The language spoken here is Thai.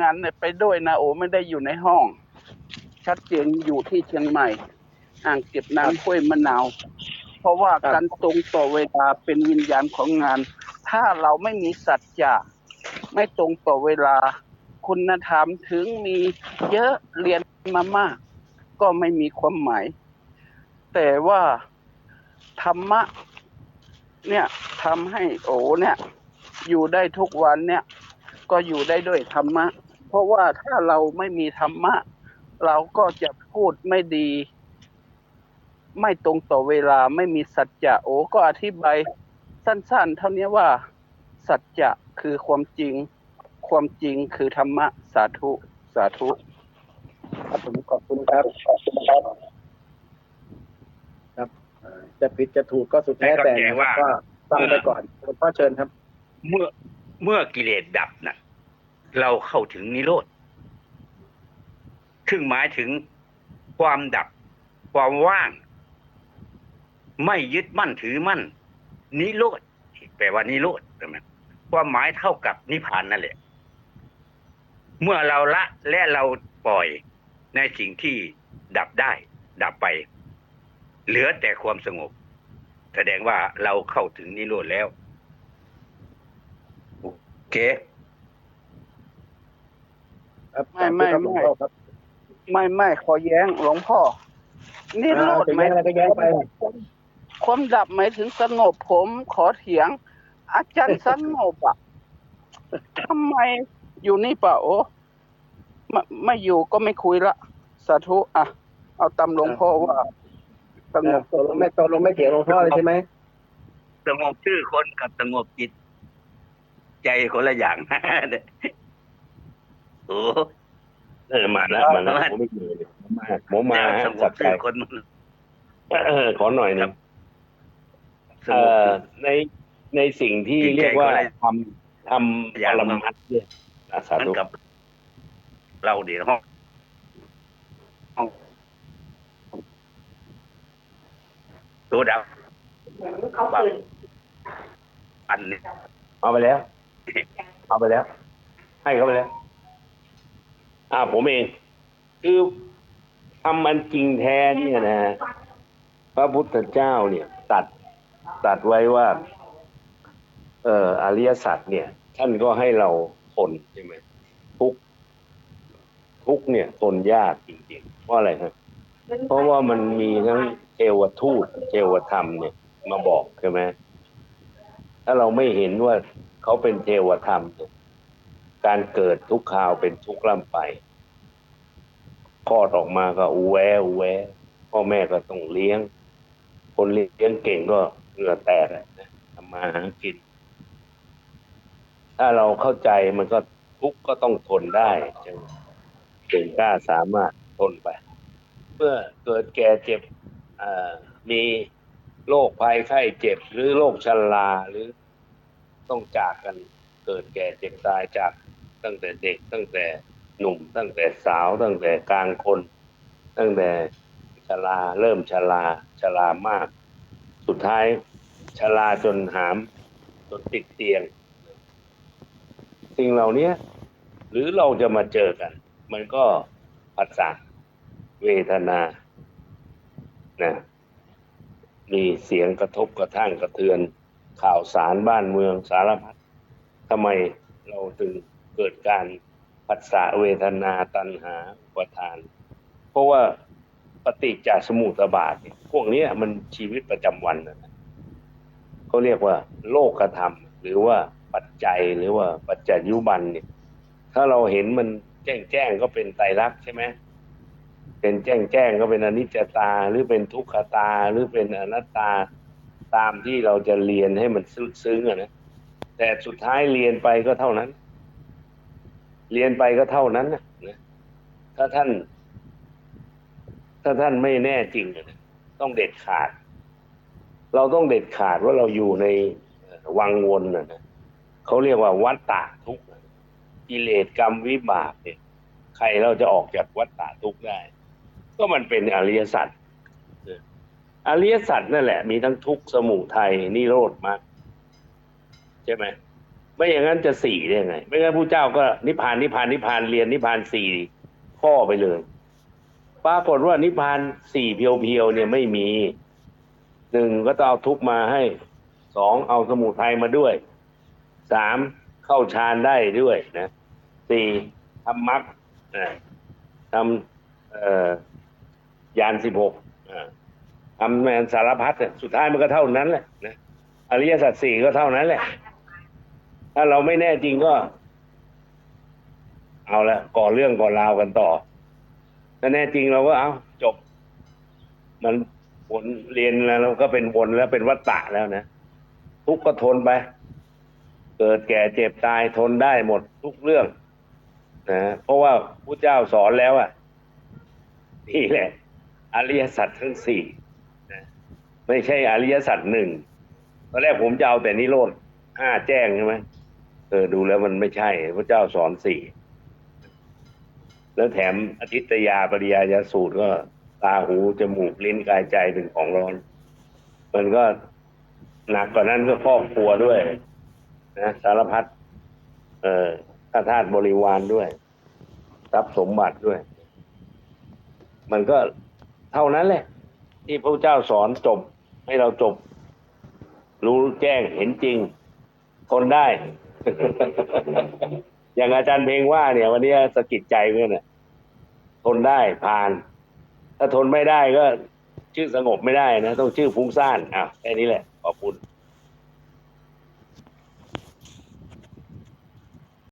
งานเนี่ยไปด้วยนะโอไม่ได้อยู่ในห้อง ชัดเจนอยู่ที่เชียงใหม่อ่างเก็บน้ำห้วยมะนาว เพราะว่าการตรงต่อเวลาเป็นวิญญาณของงาน ถ้าเราไม่มีสัจจะไม่ตรงต่อเวลา คุณธรรมถึงมีเยอะเรียนมามาก ก็ไม่มีความหมาย แต่ว่าธรรมะ เนี่ยทำให้โอเนี่ย อยู่ได้ทุกวันเนี่ย ก็อยู่ได้ด้วยธรรมะ เพราะว่าถ้าเราไม่มีธรรมะ เราก็จะพูดไม่ดี ไม่ตรงต่อเวลาไม่มีสัจจะโอก็อธิบายสั้น ๆ เท่านี้ว่า สัจจะคือความจริง ความจริงคือธรรมะ สาธุสาธุครับผมขอบคุณครับขอบคุณครับ ครับเอ่อจะผิดจะถูกก็สุดแท้แต่นะครับก็ฟังไปก่อนหลวงพ่อเชิญครับ เมื่อเมื่อกิเลสดับน่ะ เราเข้าถึงนิโรธซึ่งหมายถึงความดับ ความว่าง ไม่ยึดมั่นถือมั่น นิโรธแปลว่านิโรธใช่ไหมความหมายเท่ากับนิพพานนั่นแหละ เมื่อเราละและเราปล่อยในสิ่งที่ดับได้ ดับไป เหลือแต่ความสงบ แสดงว่าเราเข้าถึงนิโรธแล้วโอเค ครับไม่ไม่ขอบคุณครับหลวงพ่อครับไม่ไม่ขอแย้งหลวงพ่อ นี่โลดอ่าหมายจะแย้งอะไรก็แย้งไปความดับหมายถึงสงบผมขอเถียง อาจารย์สงบอะทำไมอยู่นี่เปล่าโอ้ไม่ไม่อยู่ก็ไม่คุยละ สาธุอะ เอาตามหลวงพ่อว่าสงบตกลงไม่ตกลงไม่เถียงหลวงพ่อเลยใช่ไหมสงบชื่อคนกับสงบจิต ใจคนละอย่าง โอ้เออมาแล้วมาแล้วผมไม่เจอเลยผมมาผมมาสงสับบใจชื่อคนเออขอหน่อยหนึงสเอ่งบอในในสิ่งที่จิตใจเรียกว่าก็เลยทำทำอย่าปงรมัตถ์เนี่ยนะสามันธุกับเราเดี๋ยวห้องห้องตัวดับบังอันนี้เอาไปแล้ว เอาไปแล้ว ให้เขาไปแล้ว อ่าผมเอง คือทำมันจริงแท้เนี่ยนะพระพุทธเจ้าเนี่ยตัดตัดไว้ว่า เอ่ออริยสัจเนี่ย ท่านก็ให้เราทนใช่ไหมทุกทุกเนี่ยทนยากจริงๆเพราะอะไรครับเพราะว่ามันมีทั้งเทวทูตเทวธรรมเนี่ย มาบอกใช่ไหมถ้าเราไม่เห็นว่าเขาเป็นเทวธรรมเนี่ย การเกิดทุกข่าวเป็นทุกข์ล่ำไปคลอดออกมาก็อูแวอูแวพ่อแม่ก็ต้องเลี้ยง คนเลี้ยงเก่งก็เหงื่อแตกนะทำมาหากิน ถ้าเราเข้าใจมันก็ทุกข์ก็ต้องทนได้ใช่ไหมเก่งกล้าสามารถทนไป เมื่อเกิดแก่เจ็บมีโรคภัยไข้เจ็บ หรือโรคชราหรือต้องจากกันเกิดแก่เจ็บตายจาก ตั้งแต่เด็ก ตั้งแต่หนุ่ม ตั้งแต่สาว ตั้งแต่กลางคน ตั้งแต่ชราเริ่มชราชรามาก สุดท้ายชราจนหามจนติดเตียง สิ่งเหล่านี้หรือเราจะมาเจอกัน มันก็ผัสสะเวทนานะมีเสียงกระทบกระทั่งกระเทือน ข่าวสารบ้านเมืองสารพัดทำไมเราถึง เกิดการผัสสะเวทนาตัณหาอุปทาน เพราะว่าปฏิจจสมุปบาทเนี่ยพวกนี้มันชีวิตประจำวันนะเขาเรียกว่า โลกธรรม หรือว่าปัจจัยหรือว่าปัจจัยยุบันเนี่ยถ้าเราเห็นมันแจ้งแจ้งก็เป็นไตรลักษณ์ใช่ไหมเป็นแจ้งแจ้งก็เป็นอนิจจตา หรือเป็นทุกขตาหรือเป็นอนัตตาตามที่เราจะเรียนให้มันซึ้งซึ้งอะนะแต่สุดท้ายเรียนไปก็เท่านั้น เรียนไปก็เท่านั้นนะถ้าท่าน ถ้าท่านไม่แน่จริงนะต้องเด็ดขาด เราต้องเด็ดขาดว่าเราอยู่ในวังวนนะเขาเรียกว่าวัฏฏะทุกข์กิเลสกรรมวิบากเนี่ย ใครเราจะออกจากวัฏฏะทุกข์ได้ ก็มันเป็นอริยสัจอริยสัจนั่นแหละ มีทั้งทุกข์สมุทัยนิโรธมรรคใช่ไหม ไม่อย่างนั้นจะสี่ได้ไง ไม่งั้นผู้เจ้าก็นิพพานนิพพานนิพพานเรียนนิพพานสี่ข้อไปเลย ปรากฏว่านิพพานสี่เพียวๆเนี่ยไม่มีหนึ่งก็ต้องเอาทุกมาให้สองเอาสมุทัยมาด้วยสามเข้าฌานได้ด้วยนะสี่ทำมรรคทำยานสิบหกทำแมนสารพัดสุดท้ายมันก็เท่านั้นแหละนะอริยสัจสี่ก็เท่านั้นแหละ ถ้าเราไม่แน่จริงก็ เอาละก่อเรื่องก่อราวกันต่อ ถ้าแน่จริงเราก็เอาจบ มันวนเรียนแล้วเราก็เป็นวนแล้วเป็นวัฏฏะแล้วนะทุกข์ก็ทนไป เกิดแก่เจ็บตายทนได้หมดทุกเรื่องนะเพราะว่าพระเจ้าสอนแล้วอะนี่แหละ อริยสัจทั้งสี่นะไม่ใช่อริยสัจหนึ่งตอนแรกผมจะเอาแต่นิโรธห้าแจ้งใช่ไหม เออดูแล้วมันไม่ใช่ พระเจ้าสอนสี่แล้วแถมอทิตยาปริยายสูตรก็ตาหูจมูกลิ้นกายใจเป็นของร้อน มันก็หนักกว่านั้นก็ครอบครัวด้วย นะสารพัดเอ่อข้าทาสบริวารด้วยทรัพย์สมบัติด้วย มันก็เท่านั้นแหละ ที่พระเจ้าสอนจบให้เราจบ รู้แจ้งเห็นจริงทนได้ อย่างอาจารย์เพลงว่าเนี่ย วันนี้สะกิดใจเพื่อนน่ะทนได้ผ่าน ถ้าทนไม่ได้ก็ ชื่อสงบไม่ได้นะ ต้องชื่อฟุ้งซ่านอะแค่นี้แหละ ขอบคุณ